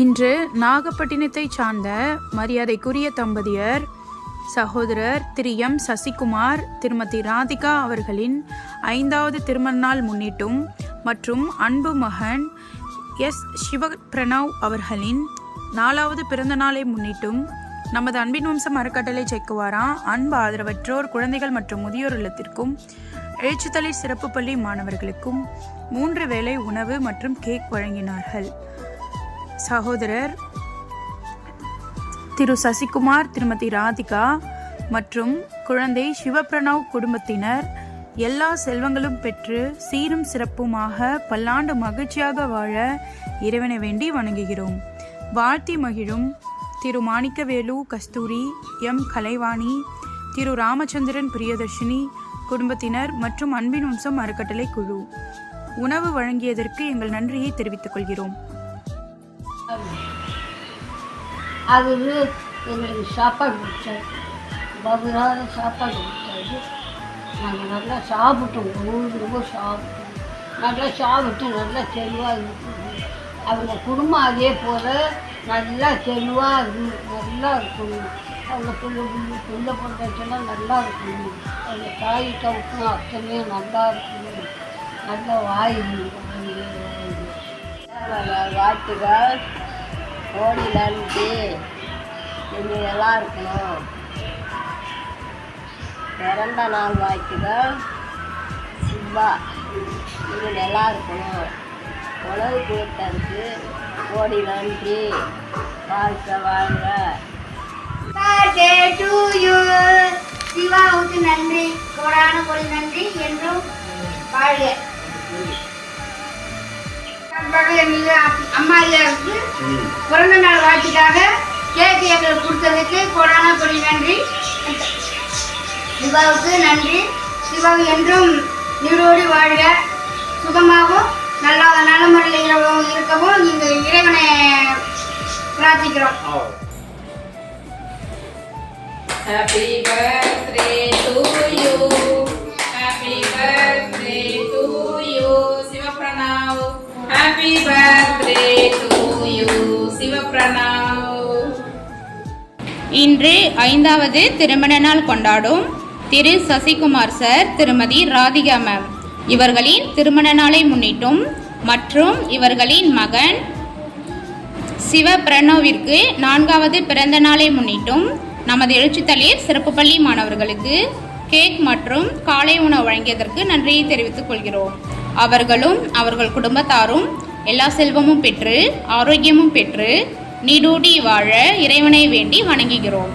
இன்று நாகப்பட்டினத்தை சார்ந்த மரியாதைக்குரிய தம்பதியர் சகோதரர் திரு எம். சசிகுமார் திருமதி ராதிகா அவர்களின் ஐந்தாவது திருமண நாள் முன்னிட்டும் மற்றும் அன்பு மகன் எஸ். சிவ பிரணவ் அவர்களின் நாலாவது பிறந்த நாளை முன்னிட்டும் நமது அன்பின் வம்சம் அறக்கட்டளை செக்குவாரா அன்பு ஆதரவற்றோர் குழந்தைகள் மற்றும் முதியோர் இல்லத்திற்கும் எழுச்சித்தலை சிறப்பு பள்ளி மாணவர்களுக்கும் மூன்று வேளை உணவு மற்றும் கேக் வழங்கினார்கள். சகோதரர் திரு சசிகுமார் திருமதி ராதிகா மற்றும் குழந்தை சிவபிரணவ் குடும்பத்தினர் எல்லா செல்வங்களும் பெற்று சீரும் சிறப்புமாக பல்லாண்டு மகிழ்ச்சியாக வாழ இறைவனை வேண்டி வணங்குகிறோம். வாழ்த்தி மகிழும் திரு மாணிக்கவேலு கஸ்தூரி எம். கலைவாணி திரு ராமச்சந்திரன் பிரியதர்ஷினி குடும்பத்தினர் மற்றும் அன்பின் வம்சம் அறக்கட்டளை குழு. உணவு வழங்கியதற்கு எங்கள் நன்றியை தெரிவித்துக் கொள்கிறோம். அவர் எங்களுக்கு சாப்பாடு கொடுத்தாரு பதிலாக சாப்பாடு கொடுத்தாரு நாங்கள் நல்லா சாப்பிட்டோம். ஊர் ரொம்ப சாப்பிட்டோம். நல்லா சாப்பிட்டு நல்லா தெளிவாக இருக்குது அவங்க குடும்பம் அதே போல் நல்லா தெளிவாக இருந்து நல்லா இருக்கணும் அவங்க பிள்ளை பிள்ளை பிள்ளை பொண்டாச்செல்லாம் நல்லா இருக்கணும் அவங்க தாய் தவுக்கும் அத்தனையும் நல்லா இருக்கணும் நல்லா வாய் வாழ்த்துக்கள் ஓடி நன்றி கொஞ்சம் நல்லா இருக்கணும். பிறந்த நாள் வாழ்த்துக்கள் சிவா நீங்கள் நல்லா இருக்கணும். உணவு கொடுத்ததுக்கு ஓடி நன்றி வாழ்க்கை வாழ்க. சிவாவுக்கு நன்றி. கோடான கோடி நன்றி என்றும் வாழ்க. சார்பாக எங்களுக்கு அம்மா ஐயாவுக்கு பிறந்த நாள் வாழ்த்துக்காக கேக்கு எங்களுக்கு கொடுத்ததுக்கு கோடான கொடி நன்றி. சிவாவுக்கு நன்றி. சிவாவு என்றும் நீரோடி வாழ்க. சுகமாகவும் நல்லா நல்ல முறையில் இருக்கவும் இருக்கவும் நீங்கள் இறைவனை பிரார்த்திக்கிறோம். Happy birthday to you. Happy birthday. Happy birthday to you Siva இன்று ஐந்தாவது திருமண நாள் கொண்டாடும் திரு சசிகுமார் சார் திருமதி ராதிகா மேம் இவர்களின் திருமண நாளை முன்னிட்டும் மற்றும் இவர்களின் மகன் சிவ பிரணவிற்கு நான்காவது பிறந்த நாளை முன்னிட்டும் நமது எழுச்சித்தளிர் சிறப்பு பள்ளி மாணவர்களுக்கு கேக் மற்றும் காலை உணவு வழங்கியதற்கு நன்றியை தெரிவித்துக் கொள்கிறோம். அவர்களும் அவர்கள் குடும்பத்தாரும் எல்லா செல்வமும் பெற்று ஆரோக்கியமும் பெற்று நீடூடி வாழ இறைவனை வேண்டி வணங்குகிறோம்.